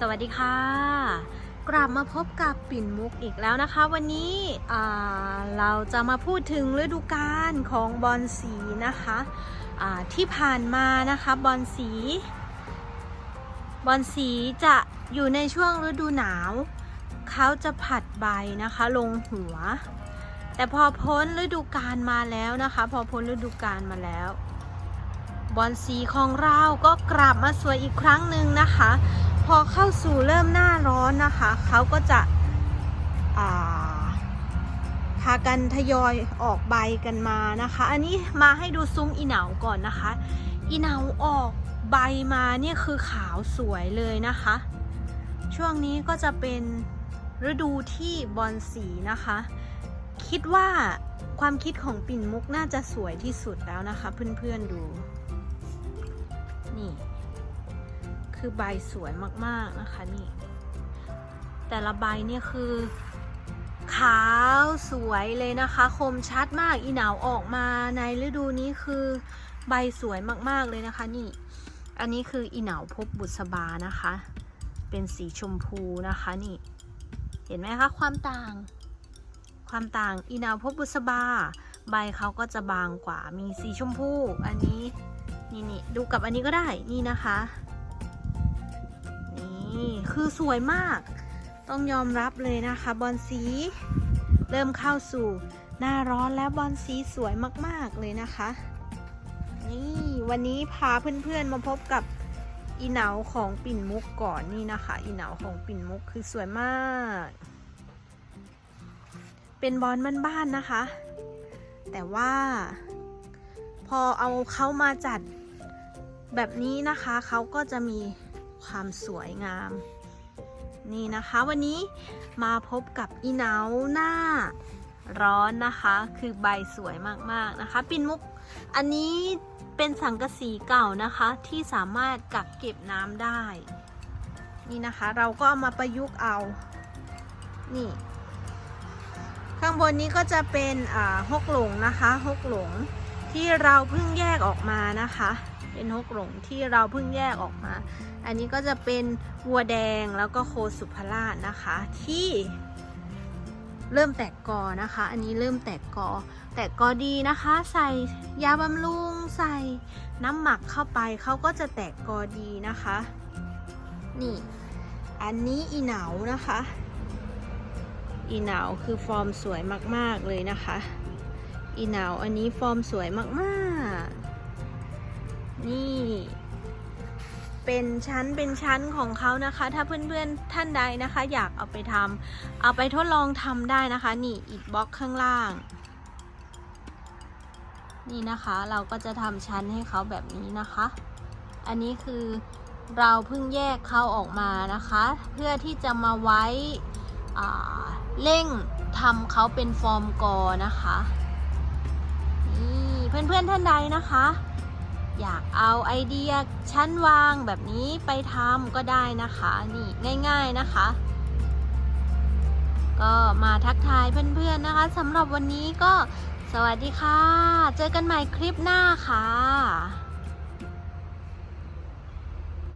สวัสดีค่ะ กลับมาพบกับปิ่นมุกอีกแล้วนะคะ วันนี้เราจะมาพูดถึงฤดูกาลของบอลสีนะคะที่ผ่านมานะคะบอลสี บอลสีจะอยู่ในช่วงฤดูหนาว เขาจะผัดใบนะคะลงหัว แต่พอพ้นฤดูกาลมาแล้วนะคะ พอพ้นฤดูกาลมาแล้วบอลสีของเราก็กลับมาสวยอีกครั้งหนึ่งนะคะ พอเข้าสู่เริ่มหน้าร้อนนะคะเขาก็จะาพากันทยอยออกใบกันมานะคะ อันนี้มาให้ดูซุ้มอีเหนาก่อนนะคะ อีเหนาออกใบมาเนี่ยคือขาวสวยเลยนะคะ ช่วงนี้ก็จะเป็นฤดูที่บอลสีนะคะ คิดว่าความคิดของปิ่นมุกน่าจะสวยที่สุดแล้วนะคะ เพื่อนๆดู คือใบสวยมากๆนะคะนี่ แต่ละใบเนี่ยคือ ขาวสวยเลยนะคะ คมชัดมากอีหนาวออกมาในฤดูนี้คือใบสวยมากๆเลยนะคะนี่ อันนี้คืออีหนาวพบบุษบานะคะ เป็นสีชมพูนะคะนี่ เห็นไหมคะความต่าง ความต่างอีหนาวพบบุษบา ใบเขาก็จะบางกว่ามีสีชมพู อันนี้นี่นี่ดูกับอันนี้ก็ได้นี่นะคะ นี่คือสวยมาก ต้องยอมรับเลยนะคะ บอลสีเริ่มเข้าสู่หน้าร้อนแล้วบอลสีสวยมากๆเลยนะคะ นี่วันนี้พาเพื่อนๆมาพบกับอีเหนาของปิ่นมุกก่อนนี่นะคะ อีเหนาของปิ่นมุกคือสวยมาก เป็นบอลบ้านๆนะคะ แต่ว่า พอเอาเขามาจัดแบบนี้นะคะเขาก็จะมี ความสวยงาม นี่นะคะวันนี้มาพบกับอีเนาหน้าร้อนนะคะคือใบสวยมากๆนะคะ ปินมุกอันนี้เป็นสังกะสีเก่านะคะที่สามารถกักเก็บน้ำได้ นี่นะคะเราก็เอามาประยุกต์เอา นี่ ข้างบนนี้ก็จะเป็นฮกหลงนะคะฮกหลงที่เราเพิ่งแยกออกมานะคะ เป็นฮกหลงที่เราเพิ่งแยกออกมา อันนี้ก็จะเป็นวัวแดงแล้วก็โคสุภราชนะคะ ที่เริ่มแตกกอนะคะ อันนี้เริ่มแตกกอ แตกกอดีนะคะ ใส่ยาบำรุงใส่น้ำหมักเข้าไปเขาก็จะแตกกอดีนะคะ นี่ อันนี้อีเหนานะคะ อีเหนาคือฟอร์มสวยมากๆเลยนะคะ อีเหนาอันนี้ฟอร์มสวยมาก นี่ เป็นชั้นเป็นชั้นของเขานะคะ ถ้าเพื่อนๆท่านใดนะคะ อยากเอาไปทำเอาไปทดลองทำได้นะคะ นี่อิฐบล็อกข้างล่าง นี่นะคะเราก็จะทำชั้นให้เขาแบบนี้นะคะ อันนี้คือเราเพิ่งแยกเขาออกมานะคะ เพื่อที่จะมาไว้เร่งทำเขาเป็นฟอร์มกอนะคะนี่เพื่อนๆท่านใดนะคะ อยากเอาไอเดียชั้นวางแบบนี้ไปทำก็ได้นะคะ นี่ง่ายๆนะคะ ก็มาทักทายเพื่อนๆนะคะสำหรับวันนี้ก็สวัสดีค่ะ เจอกันใหม่คลิปหน้าค่ะ